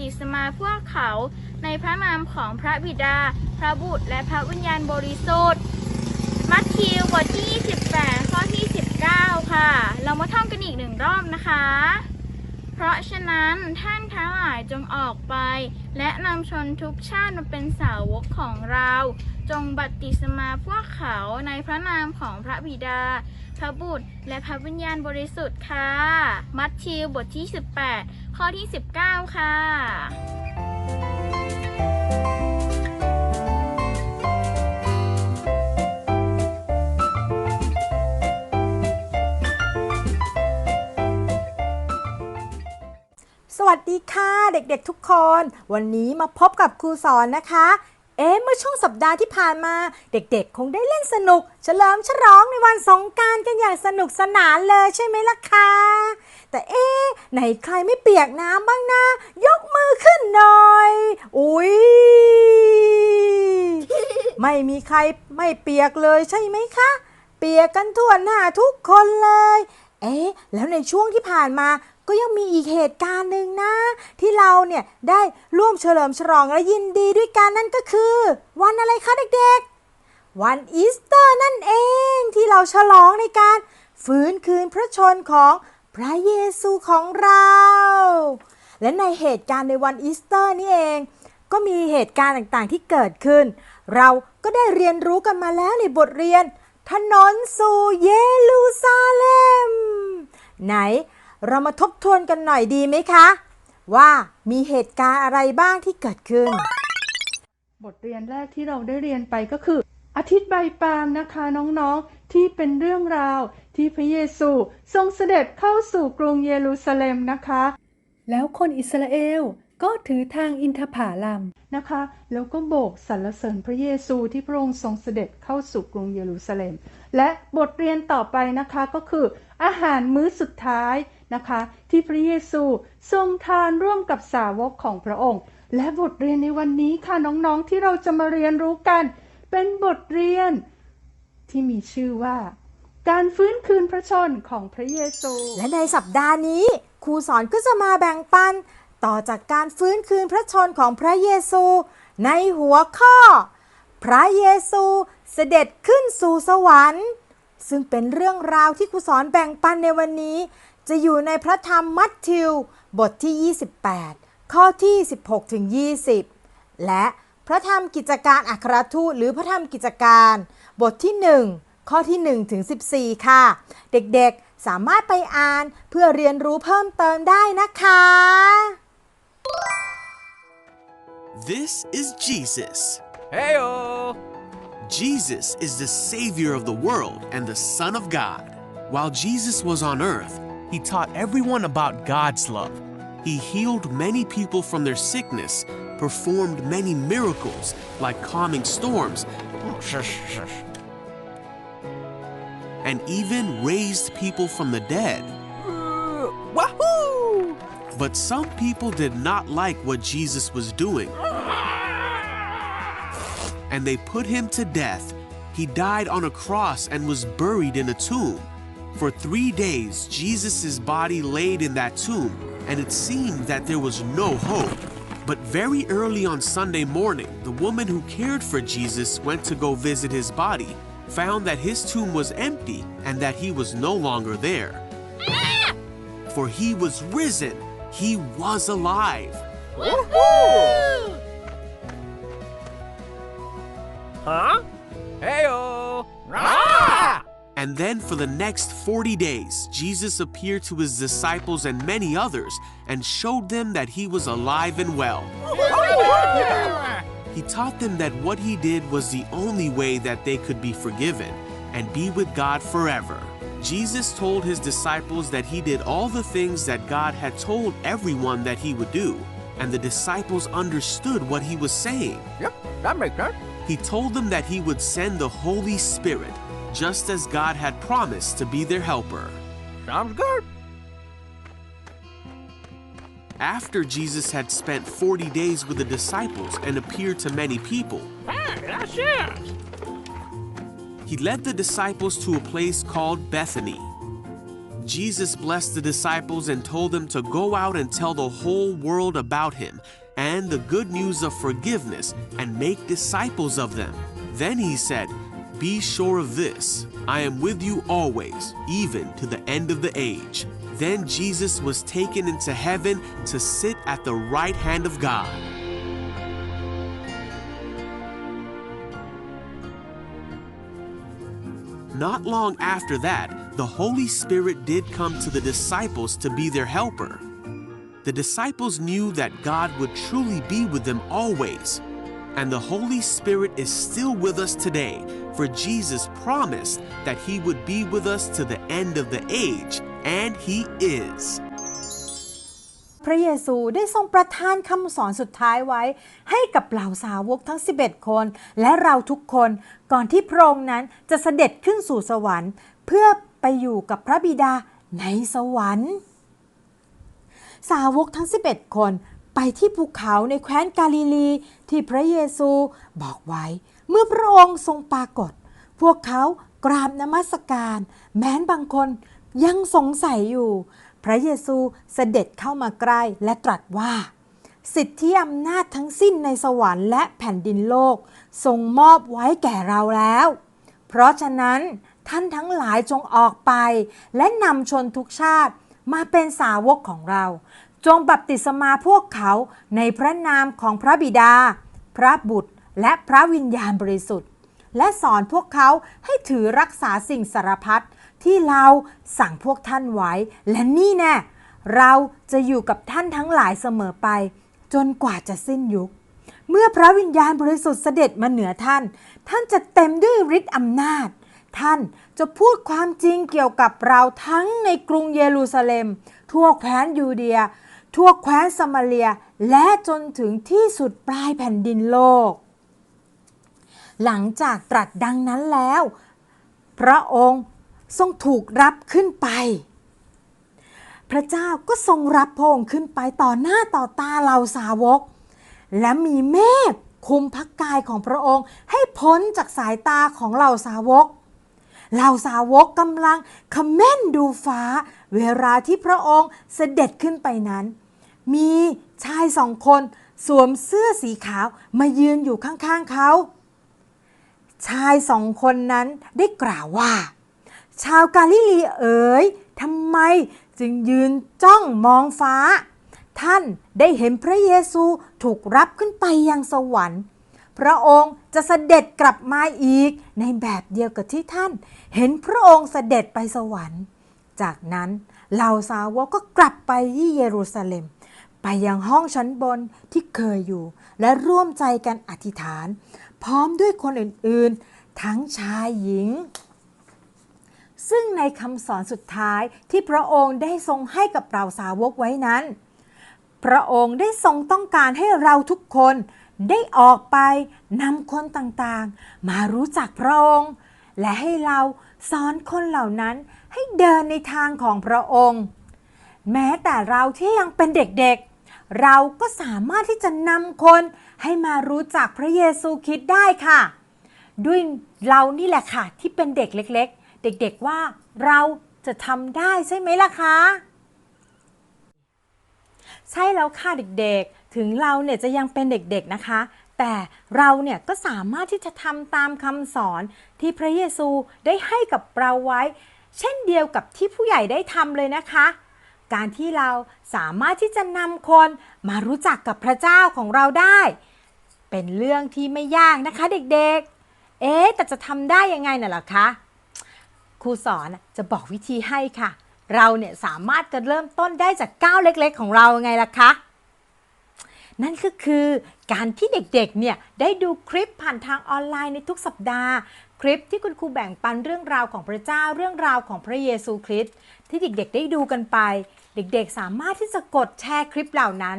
ติมาเป็นสาวกของเราจงปฏิมาพวกเขา ในพระนามของพระบิดา พระบุตร และพระวิญญาณบริสุทธิ์ มัทธิวบทที่ 28 ข้อที่ 19 ค่ะ เรามาท่องกันอีกหนึ่งรอบนะคะ เพราะฉะนั้นท่านทั้งหลายจงออกไป และนำชนทุกชาติมาเป็นสาวกของเรา จงบัพติศมาพวกเขาในพระนามของพระบิดา พระบุตร และพระวิญญาณบริสุทธิ์ค่ะ มัทธิวบทที่ 18 ข้อที่ 19 ค่ะสวัสดีค่ะเด็กๆทุกคน วันนี้มาพบกับครูสอนนะคะ เอ๊ะเมื่อช่วงสัปดาห์ที่ผ่านมาเด็กๆ คงได้เล่นสนุก เฉลิมฉลองในวันสงการกันอย่างสนุกสนานเลยใช่ไหมล่ะคะแต่เอ๊ะไหนใครไม่เปียกน้ำบ้างนะ ยกมือขึ้นหน่อย อุ๊ย ไม่มีใครไม่เปียกเลยใช่ไหมคะ เปียกกันทั่วหน้าทุกคนเลย เอ๊ะแล้วในช่วงที่ผ่านมา ก็ยังมีอีกเหตุการณ์หนึ่งนะ ที่เราเนี่ยได้ร่วมเฉลิมฉลองและยินดีด้วยกันนั่นก็คือ วันอะไรคะเด็กๆ วันอีสเตอร์นั่นเองที่เราฉลองในการฟื้นคืนพระชนของพระเยซูของเรา และในเหตุการณ์ในวันอีสเตอร์นี่เอง ก็มีเหตุการณ์ต่างๆที่เกิดขึ้น เราก็ได้เรียนรู้กันมาแล้วในบทเรียน ถนนสู่เยรูซาเล็ม ไหน เรามาทบทวนกันหน่อยดีไหมคะ ว่ามีเหตุการณ์อะไรบ้างที่เกิดขึ้น บทเรียนแรกที่เราได้เรียนไปก็คือ อาทิตย์ใบปาล์มนะคะน้องๆที่เป็นเรื่องราวที่พระเยซูทรงเสด็จเข้าสู่กรุงเยรูซาเล็มนะคะ แล้วคนอิสราเอลก็ถือทางอินทผาลัมนะคะ แล้วก็โบกสรรเสริญพระเยซูที่พระองค์ทรงเสด็จเข้าสู่กรุงเยรูซาเล็ม และบทเรียนต่อไปนะคะก็คือ อาหารมื้อสุดท้าย นะคะ ที่พระเยซูทรงทานร่วมกับสาวกของพระองค์ และบทเรียนในวันนี้ค่ะน้องๆที่เราจะมาเรียนรู้กัน เป็นบทเรียนที่มีชื่อว่า การฟื้นคืนพระชนของพระเยซู และในสัปดาห์นี้ ครูสอนก็จะมาแบ่งปัน ต่อจากการฟื้นคืนพระชนของพระเยซู ในหัวข้อ พระเยซูเสด็จขึ้นสู่สวรรค์ซึ่งเป็นเรื่องราวที่ครูสอนแบ่งปันในวันนี้ จะอยู่ในพระธรรมมัทธิว บทที่ 28 ข้อที่ 16ถึง20 และพระธรรมกิจการอัครทูตหรือพระธรรมกิจการ บทที่ 1 ข้อที่1ถึง14 ค่ะ เด็กๆสามารถไปอ่านเพื่อเรียนรู้เพิ่มเติมได้นะคะ This is Jesus. Heyo! Jesus is the Savior of the world and the Son of God. While Jesus was on earth, he taught everyone about God's love. He healed many people from their sickness, performed many miracles like calming storms, and even raised people from the dead. Wahoo! But some people did not like what Jesus was doing. And they put him to death. He died on a cross and was buried in a tomb. For three days, Jesus' body laid in that tomb, and it seemed that there was no hope. But very early on Sunday morning, the woman who cared for Jesus went to go visit his body, found that his tomb was empty and that he was no longer there. Ah! For he was risen, he was alive. Then for the next 40 days, Jesus appeared to his disciples and many others and showed them that he was alive and well. He taught them that what he did was the only way that they could be forgiven and be with God forever. Jesus told his disciples that he did all the things that God had told everyone that he would do, and the disciples understood what he was saying. Yep, that makes sense. He told them that he would send the Holy Spirit, just as God had promised to be their helper. Sounds good. After Jesus had spent 40 days with the disciples and appeared to many people, Hey, that's it. he led the disciples to a place called Bethany. Jesus blessed the disciples and told them to go out and tell the whole world about him and the good news of forgiveness and make disciples of them. Then he said, Be sure of this I am with you always, even to the end of the age. Then Jesus was taken into heaven to sit at the right hand of God. Not long after that, the Holy Spirit did come to the disciples to be their helper. The disciples knew that God would truly be with them always. And the Holy Spirit is still with us today, for Jesus promised that He would be with us to the end of the age, and He is. พระเยซูได้ทรงประทานคำสอนสุดท้ายไว้ ให้กับเหล่าสาวกทั้ง 11 คน และเราทุกคนก่อนที่พระองค์นั้นจะเสด็จขึ้นสู่สวรรค์ เพื่อไปอยู่กับพระบิดาในสวรรค์ สาวกทั้ง 11 คนไปที่ภูเขาในแคว้นกาลิลี ที่พระเยซูบอกไว้ เมื่อพระองค์ทรงปรากฏ พวกเขากราบนมัสการ แม้นบางคนยังสงสัยอยู่ พระเยซูเสด็จเข้ามาใกล้และตรัสว่า สิทธิอำนาจทั้งสิ้นในสวรรค์และแผ่นดินโลกทรงมอบไว้แก่เราแล้ว เพราะฉะนั้นท่านทั้งหลายจงออกไป และนำชนทุกชาติมาเป็นสาวกของเรา จงบัพติศมาพวกเขาในพระนามของพระบิดา พระบุตร และพระวิญญาณบริสุทธิ์ และสอนพวกเขาให้ถือรักษาสิ่งสารพัดที่เราสั่งพวกท่านไว้ และนี่แน่เราจะอยู่กับท่านทั้งหลายเสมอไป จนกว่าจะสิ้นยุค เมื่อพระวิญญาณบริสุทธิ์เสด็จมาเหนือท่าน ท่านจะเต็มด้วยฤทธิ์อำนาจ ท่านจะพูดความจริงเกี่ยวกับเราทั้งในกรุงเยรูซาเล็ม ทั่วแคว้นยูเดีย ทั่วแคว้นสมาเรีย และจนถึงที่สุดปลายแผ่นดินโลก หลังจากตรัสดังนั้นแล้ว พระองค์ทรงถูกรับขึ้นไป พระเจ้าก็ทรงรับพระองค์ขึ้นไปต่อหน้าต่อตาเหล่าสาวก และมีเมฆคุมพักกายของพระองค์ให้พ้นจากสายตาของเหล่าสาวก เหล่าสาวกกำลังคำเม่นดูฟ้า เวลาที่พระองค์เสด็จขึ้นไปนั้น มีชายสองคน สวมเสื้อสีขาวมายืนอยู่ข้างๆเขา ชายสองคนนั้นได้กล่าวว่า ชาวกาลิลีเอ๋ยทำไมจึงยืนจ้องมองฟ้า ท่านได้เห็นพระเยซูถูกรับขึ้นไปยังสวรรค์ พระองค์จะเสด็จกลับมาอีกในแบบเดียวกับที่ท่าน เห็นพระองค์เสด็จไปสวรรค์ จากนั้นเหล่าสาวกก็กลับไปที่เยรูซาเล็ม ไปยังห้องชั้นบนที่เคยอยู่ และร่วมใจกันอธิษฐาน พร้อมด้วยคนอื่นๆ ทั้งชายหญิง ซึ่งในคำสอนสุดท้ายที่พระองค์ได้ทรงให้กับเราสาวกไว้นั้น พระองค์ได้ทรงต้องการให้เราทุกคนได้ออกไปนำคนต่างๆ มารู้จักพระองค์ และให้เราสอนคนเหล่านั้นให้เดินในทางของพระองค์ แม้แต่เราที่ยังเป็นเด็กๆ เราก็สามารถที่จะนำคนให้มารู้จักพระเยซูคริสต์ได้ค่ะ ด้วยเรานี่แหละค่ะ ที่เป็นเด็กเล็ก ๆ เด็กๆว่าเราจะทำได้ใช่ไหมล่ะคะใช่แล้วค่ะเด็กๆ ถึงเราเนี่ยจะยังเป็นเด็กๆนะคะ แต่เราเนี่ยก็สามารถที่จะทำตามคำสอนที่พระเยซูได้ให้กับเราไว้ เช่นเดียวกับที่ผู้ใหญ่ได้ทำเลยนะคะ การที่เราสามารถที่จะนำคนมารู้จักกับพระเจ้าของเราได้ เป็นเรื่องที่ไม่ยากนะคะเด็กๆ เอ๊แต่จะทำได้ยังไงน่ะล่ะคะ ครูสอนจะบอกวิธีให้ค่ะ เราเนี่ยสามารถจะเริ่มต้นได้จากก้าวเล็กๆ ของเราไงล่ะคะ นั่นก็คือการที่เด็กๆ เนี่ยได้ดูคลิปผ่านทางออนไลน์ในทุกสัปดาห์ คลิปที่คุณครูแบ่งปันเรื่องราวของพระเจ้าเรื่องราวของพระเยซูคริสต์ที่เด็กๆ ได้ดูกันไป เด็กๆ สามารถที่จะกดแชร์คลิปเหล่านั้น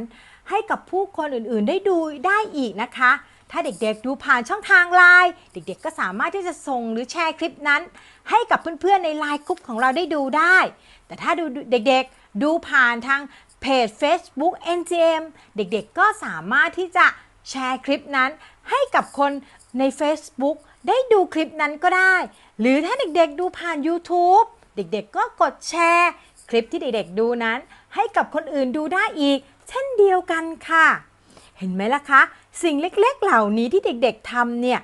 ให้กับผู้คนอื่นๆ ได้ดูได้อีกนะคะ ถ้าเด็กๆ ดูผ่านช่องทางไลน์เด็กๆ ก็สามารถที่จะส่งหรือแชร์คลิปนั้น ให้กับเพื่อนๆ ในไลน์กลุ่มของเราได้ดูได้ แต่ถ้าดูเด็กๆ ดูผ่านทางเพจ Facebook NGM เด็กๆ ก็สามารถที่จะแชร์คลิปนั้น ให้กับคนใน Facebook ได้ดูคลิปนั้นก็ได้ หรือถ้าเด็กๆดูผ่าน YouTube เด็กๆก็กดแชร์ คลิปที่เด็กๆดูนั้น ให้กับคนอื่นดูได้อีก เช่นเดียวกันค่ะ เห็นไหมล่ะคะ สิ่งเล็กๆเหล่านี้ที่เด็กๆทำเนี่ย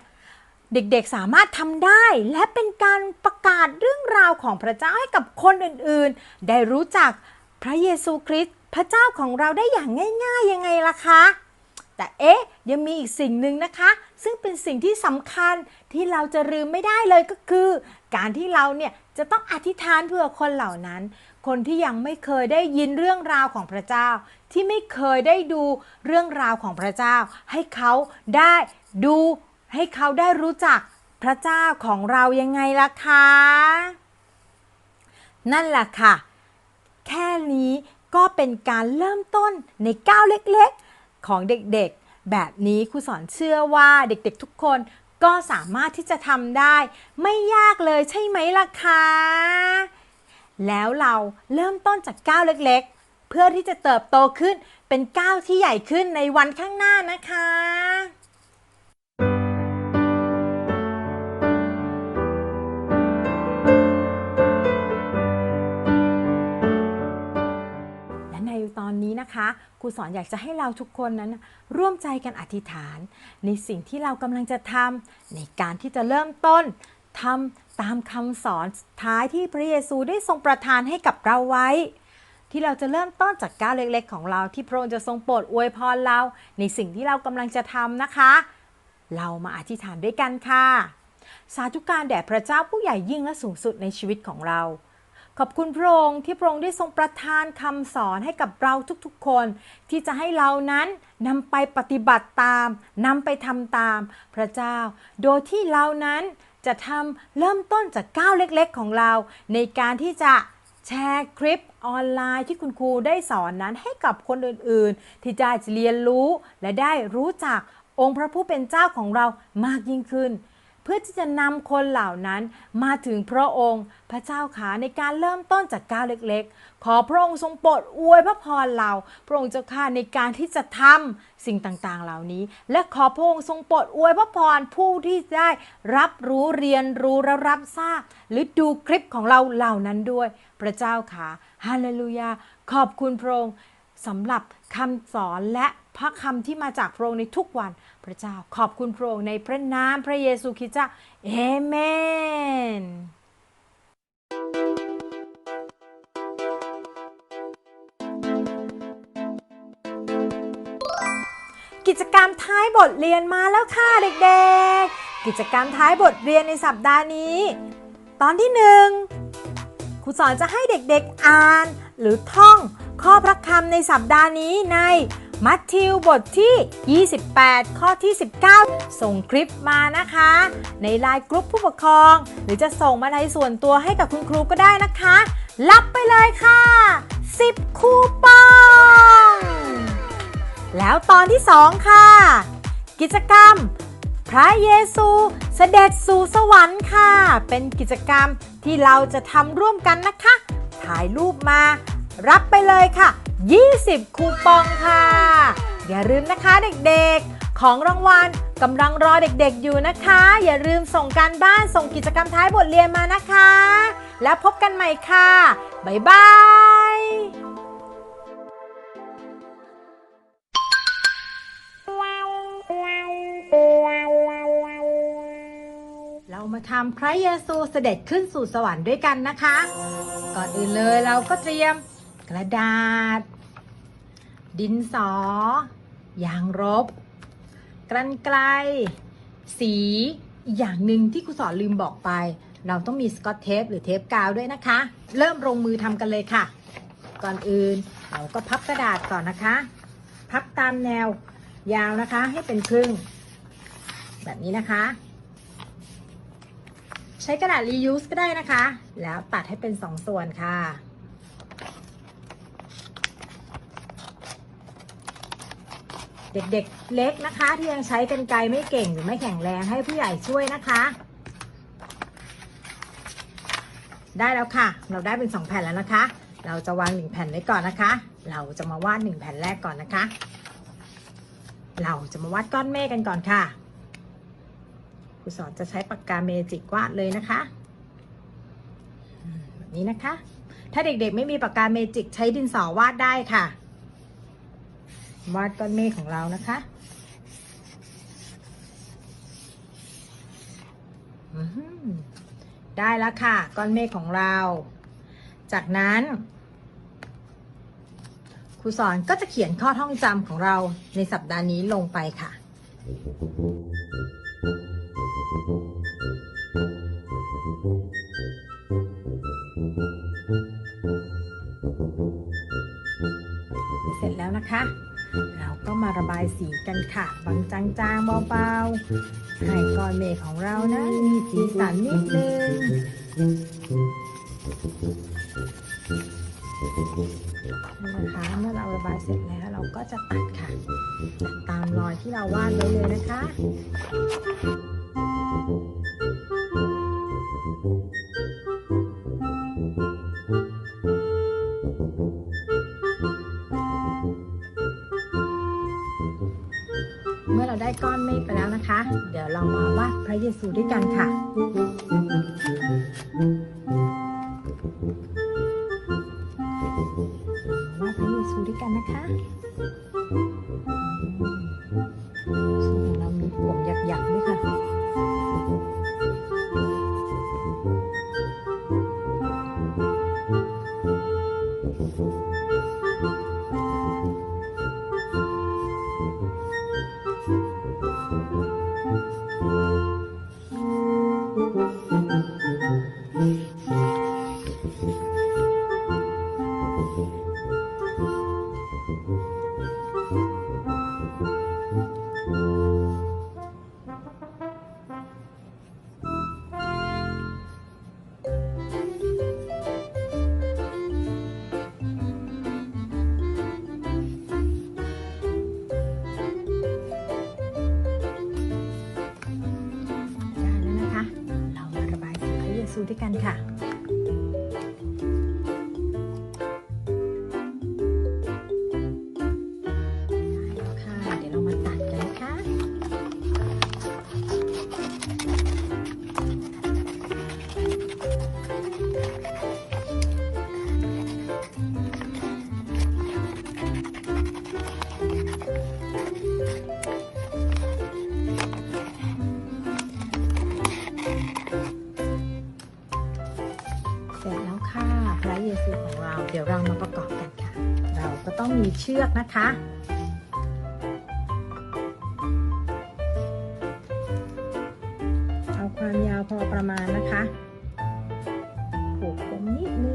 เด็กๆสามารถทำได้ และเป็นการประกาศเรื่องราวของพระเจ้าให้กับคนอื่นๆ ได้รู้จักพระเยซูคริสต์พระเจ้าของเราได้อย่างง่าย ๆ ยังไงล่ะคะ แต่เอ๊ะยังมีอีกสิ่งหนึ่งนะคะ ซึ่งเป็นสิ่งที่สำคัญที่เราจะลืมไม่ได้เลยก็คือ การที่เราเนี่ยจะต้องอธิษฐานเพื่อคนเหล่านั้น คนที่ยังไม่เคยได้ยินเรื่องราวของพระเจ้า ที่ไม่เคยได้ดูเรื่องราวของพระเจ้า ให้เขาได้ดูให้เขาได้รู้จักพระเจ้าของเรายังไงล่ะคะนั่นแหละค่ะ แค่นี้ก็เป็นการเริ่มต้นในก้าวเล็กๆ ของเด็กๆ แบบนี้ครูสอนเชื่อว่าเด็กๆทุกคนก็สามารถที่จะทำได้ ไม่ยากเลยใช่ไหมล่ะคะ แล้วเราเริ่มต้นจากก้าวเล็กๆ เพื่อที่จะเติบโตขึ้นเป็นก้าวที่ใหญ่ขึ้นในวันข้างหน้านะคะ ตอนนี้นะคะครูสอนอยากจะให้เราทุกคนนั้น ร่วมใจกันอธิษฐาน ในสิ่งที่เรากำลังจะทำในการที่จะเริ่มต้นทำตามคำสอนท้ายที่พระเยซูได้ทรงประทานให้กับเราไว้ ที่เราจะเริ่มต้นจากก้าวเล็กๆ ของเราที่พระองค์จะทรงโปรดอวยพรเรา ในสิ่งที่เรากำลังจะทำนะคะ เรามาอธิษฐานด้วยกันค่ะ สาธุการแด่พระเจ้าผู้ใหญ่ยิ่งและสูงสุดในชีวิตของเรา ขอบคุณพระองค์ที่พระองค์ได้ทรงประทานคำสอนให้กับเราทุกๆคน ที่จะให้เรานั้นนำไปปฏิบัติตามนำไปทำตามพระเจ้า โดยที่เรานั้นจะทำเริ่มต้นจากก้าวเล็กๆของเรา ในการที่จะแชร์คลิปออนไลน์ที่คุณครูได้สอนนั้นให้กับคนอื่นๆ ที่จะเรียนรู้และได้รู้จักองค์พระผู้เป็นเจ้าของเรามากยิ่งขึ้น เพื่อที่จะนำคนเหล่านั้นมาถึงพระองค์ พระเจ้าขาในการเริ่มต้นจากก้าวเล็กๆ ขอพระองค์ทรงโปรดอวยพระพรเรา พระองค์เจ้าข้าในการที่จะทำสิ่งต่างๆ เหล่านี้ และขอพระองค์ทรงโปรดอวยพระพรผู้ที่ได้รับรู้เรียนรู้และรับทราบ หรือดูคลิปของเราเหล่านั้นด้วย พระเจ้าขาฮาเลลูยาขอบคุณพระองค์สำหรับ คำสอนและพระคำที่มาจากพระองค์ในทุกวันพระเจ้าขอบคุณพระองค์ในพระนามพระเยซูคริสต์เจ้าเอเมนกิจกรรมท้ายบทเรียนมาแล้วค่ะเด็กๆ กิจกรรมท้ายบทเรียนในสัปดาห์นี้ ตอนที่หนึ่งครูสอนจะให้เด็กๆอ่านหรือท่อง ข้อพระคำในสัปดาห์นี้ในมัทธิวบทที่ 28 ข้อที่ 19 ส่งคลิปมานะคะ ในไลน์กรุ๊ปผู้ปกครอง หรือจะส่งมาในส่วนตัวให้กับคุณครูก็ได้นะคะ รับไปเลยค่ะ 10 คูปอง แล้วตอนที่ 2 ค่ะ กิจกรรม พระเยซูเสด็จสู่สวรรค์ค่ะ เป็นกิจกรรมที่เราจะทำร่วมกันนะคะ ถ่ายรูปมา รับไปเลยค่ะ 20 คูปองค่ะ อย่าลืมนะคะเด็กๆ ของรางวัลกำลังรอเด็กๆอยู่นะคะ อย่าลืมส่งการบ้านส่งกิจกรรมท้ายบทเรียนมานะคะ แล้วพบกันใหม่ค่ะ บ๊ายบายเรามาทำพระเยซูเสด็จขึ้นสู่สวรรค์ด้วยกันนะคะ ก่อนอื่นเลยเราก็เตรียม กระดาษ ดินสอ ยางรบ กรรไกรสีอีกอย่างหนึ่งที่ครูสอนลืมบอกไป เราต้องมีสกอตเทปหรือเทปกาวด้วยนะคะ เริ่มลงมือทำกันเลยค่ะ ก่อนอื่นเราก็พับกระดาษก่อนนะคะ พับตามแนวยาวนะคะให้เป็นครึ่ง แบบนี้นะคะ ใช้กระดาษ reuse ก็ได้นะคะ แล้วตัดให้เป็นสองส่วนค่ะ เด็กๆเล็กนะคะ ที่ยังใช้กันไกรไม่เก่งหรือไม่แข็งแรงให้ผู้ใหญ่ช่วยนะคะ ได้แล้วค่ะ เราได้เป็น 2 แผ่นแล้วนะคะ เราจะวาง 1 แผ่นไว้ก่อนนะคะ เราจะมาวาด 1 แผ่นแรกก่อนนะคะ เราจะมาวาดก้อนเมฆกันก่อนค่ะครูสอนจะใช้ปากกาเมจิกวาดเลยนะคะแบบนี้นะคะ ถ้าเด็กๆไม่มีปากกาเมจิกใช้ดินสอวาดได้ค่ะ วาดก้อนเมฆของเรานะคะอือหือได้แล้วค่ะ ก้อนเมฆของเรา จากนั้นครูสอนก็จะเขียนข้อท่องจำของเราในสัปดาห์นี้ลงไปค่ะ เสร็จแล้วนะคะ เราก็มาระบายสีกันค่ะบางจางๆเบาๆให้ก้อนเมฆของเรานะมีสีสันนิดนึงนะคะเมื่อเราระบายเสร็จแล้วเราก็จะตัดค่ะตัดตามรอยที่เราวาดไว้เลยนะคะ เรามาวาดพระเยซูด้วยกันค่ะ สีพระเยซูด้วยกันค่ะ อกนะคะ เอาความยาวพอประมาณนะคะ ผูกผมนิดนึง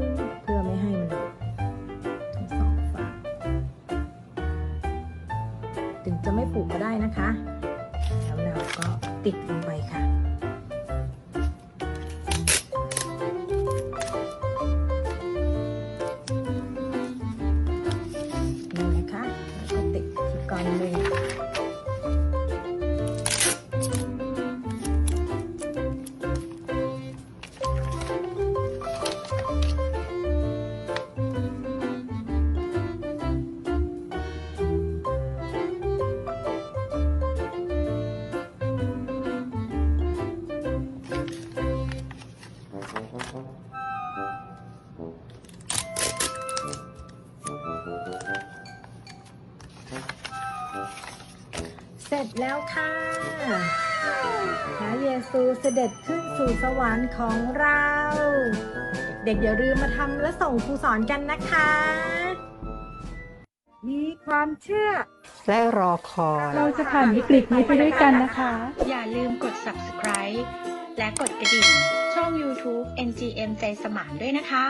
เสร็จแล้วค่ะ พระเยซูเสด็จขึ้นสู่สวรรค์ของเรา เด็กๆอย่าลืมมาทำและส่งครูสอนกันนะคะ มีความเชื่อ และรอคอย เราจะผ่านวิกฤตนี้ไปด้วยกันนะคะ อย่าลืมกด subscribe และกดกระดิ่ง ช่อง YouTube NGM ใจสมานด้วยนะคะ